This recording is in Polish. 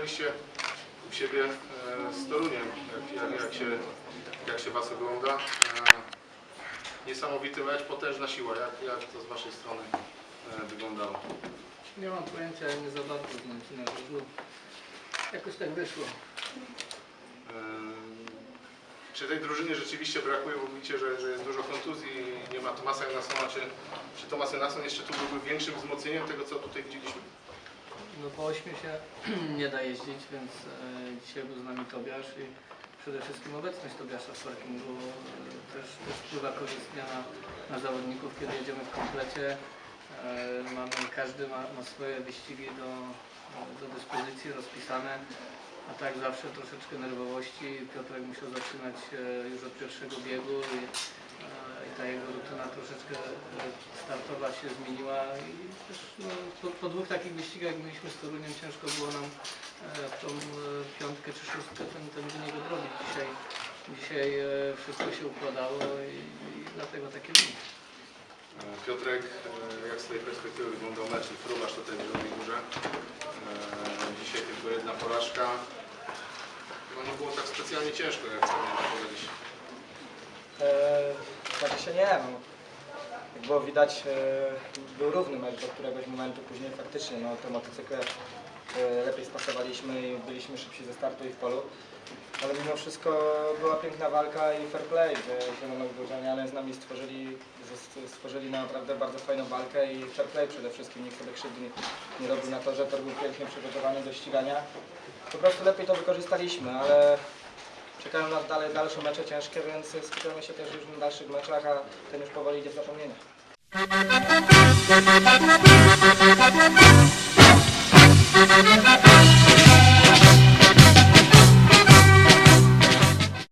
rozmawialiście u siebie e, z Toruniem, jak, jak, się, jak się Was ogląda. E, niesamowity mecz, potężna siła. Jak, jak to z Waszej strony e, wyglądało? Nie mam pojęcia, nie za bardzo znam. Jakoś tak wyszło. Czy tej drużynie rzeczywiście brakuje, bo mówicie, że, że jest dużo kontuzji i nie ma Tomasa Enasona, czy, czy Tomas Enason jeszcze tu byłby większym wzmocnieniem tego, co tutaj widzieliśmy? No po ośmiu się nie da jeździć, więc e, dzisiaj był z nami Tobiasz i przede wszystkim obecność Tobiasza w parkingu e, też, też wpływa korzystnie na, na zawodników, kiedy jedziemy w komplecie. E, mamy, każdy ma, ma swoje wyścigi do, do dyspozycji rozpisane, a tak zawsze troszeczkę nerwowości. Piotrek musiał zaczynać e, już od pierwszego biegu i, e, i ta jego rutyna troszeczkę e, startowa się zmieniła i też no, po, po dwóch takich wyścigach jak mieliśmy z Toruniem ciężko było nam e, w tą e, piątkę czy szóstkę ten, ten wynik odrobić. Dzisiaj, dzisiaj e, wszystko się układało i, i dlatego takie wyniki. E, Piotrek, e, jak z tej perspektywy wyglądał mecz i próbasz tutaj w Zielonej Górze? E, Dzisiaj tylko jedna porażka. No nie było tak specjalnie ciężko, jak można powiedzieć. Eee, znaczy się nie, no. Jak było widać, e, był równy mecz do któregoś momentu, później faktycznie no, te motocykle lepiej spasowaliśmy i byliśmy szybsi ze startu i w polu. Ale mimo wszystko była piękna walka i fair play, że Zielonogórzanianie z nami stworzyli, stworzyli naprawdę bardzo fajną walkę i fair play przede wszystkim, nikt sobie krzywdy nie robił na to, że to był pięknie przygotowany do ścigania. Po prostu lepiej to wykorzystaliśmy, ale Czekają nas dalej, dalsze mecze ciężkie, więc skupiamy się też już na dalszych meczach, a ten już powoli idzie w zapomnienie.